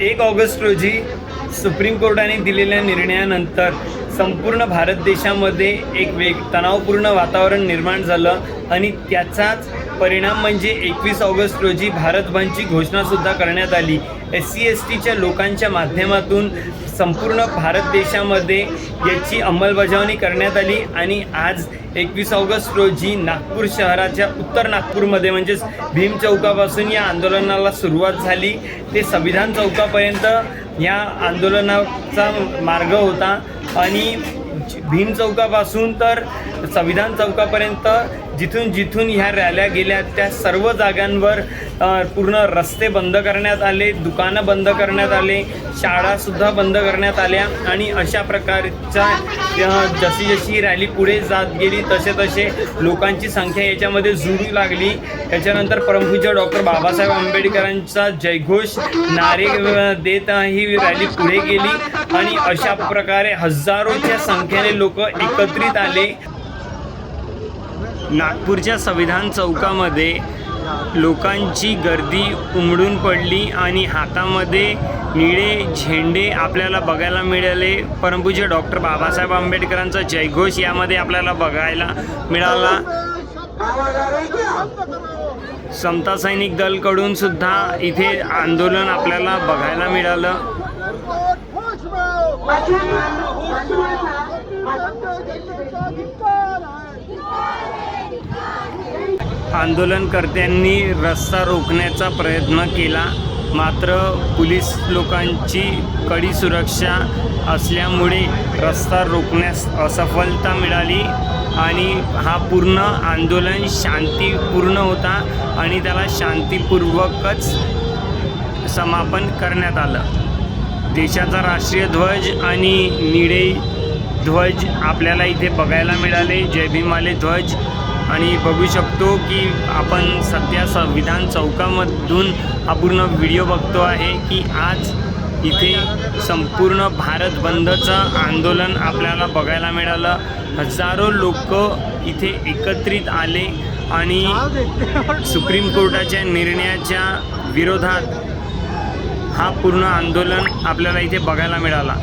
एक ऑगस्ट रोजी सुप्रीम कोर्टाने दिलेल्या निर्णयानंतर संपूर्ण भारत देशामध्ये एक वेग तणावपूर्ण वातावरण निर्माण झालं आणि त्याचाच परिणाम म्हणजे एकवीस ऑगस्ट रोजी भारत बंदची घोषणासुद्धा करण्यात आली. एस सी एस टीच्या लोकांच्या माध्यमातून संपूर्ण भारत देशामध्ये याची अंमलबजावणी करण्यात आली आणि आज एकवीस ऑगस्ट रोजी नागपूर शहराच्या उत्तर नागपूरमध्ये म्हणजेच भीम चौकापासून या आंदोलनाला सुरुवात झाली. ते संविधान चौकापर्यंत या आंदोलनाचा मार्ग होता आणि भीम चौकापासून तर संविधान चौकापर्यंत जिथून जिथून ह्या रॅल्या गेल्या त्या सर्व जागांवर पूर्ण रस्ते बंद करण्यात आले दुकानं बंद करण्यात आले शाळासुद्धा बंद करण्यात आल्या आणि अशा प्रकारच्या जशी जशी रॅली पुढे जात गेली तसे तसे लोकांची संख्या याच्यामध्ये जुळू लागली. त्याच्यानंतर परमपूज्य डॉक्टर बाबासाहेब आंबेडकरांचा जयघोष नारे देत ही रॅली पुढे गेली आणि अशा प्रकारे हजारोच्या संख्येने लोक एकत्रित आले. नागपूरच्या संविधान चौकामध्ये लोकांची गर्दी उमडून पडली आणि हातामध्ये निळे झेंडे आपल्याला बघायला मिळाले. परमपूज्य डॉक्टर बाबासाहेब आंबेडकरांचा जयघोष यामध्ये आपल्याला बघायला मिळाला. समता सैनिक दलकडून सुद्धा इथे आंदोलन आपल्याला बघायला मिळालं. आंदोलनकर्त्यांनी रस्ता रोखण्याचा प्रयत्न केला. मात्र पोलीस लोकांची कडी सुरक्षा असल्यामुळे रस्ता रोखण्यास असफलता मिळाली आणि हा पूर्ण आंदोलन शांतीपूर्ण होता आणि त्याला शांतीपूर्वकच समापन करण्यात आलं. देशाचा राष्ट्रीय ध्वज आणि निळे ध्वज आपल्याला इथे बघायला मिळाले. जय भीमाले ध्वज. आणि बघू शकतो की आपण सध्या संविधान चौकामधून हा पूर्ण व्हिडिओ बघतो आहे की आज इथे संपूर्ण भारत बंदचं आंदोलन आपल्याला बघायला मिळालं. हजारो लोक इथे एकत्रित आले आणि सुप्रीम कोर्टाच्या निर्णयाच्या विरोधात हा पूर्ण आंदोलन आपल्याला इथे बघायला मिळाला.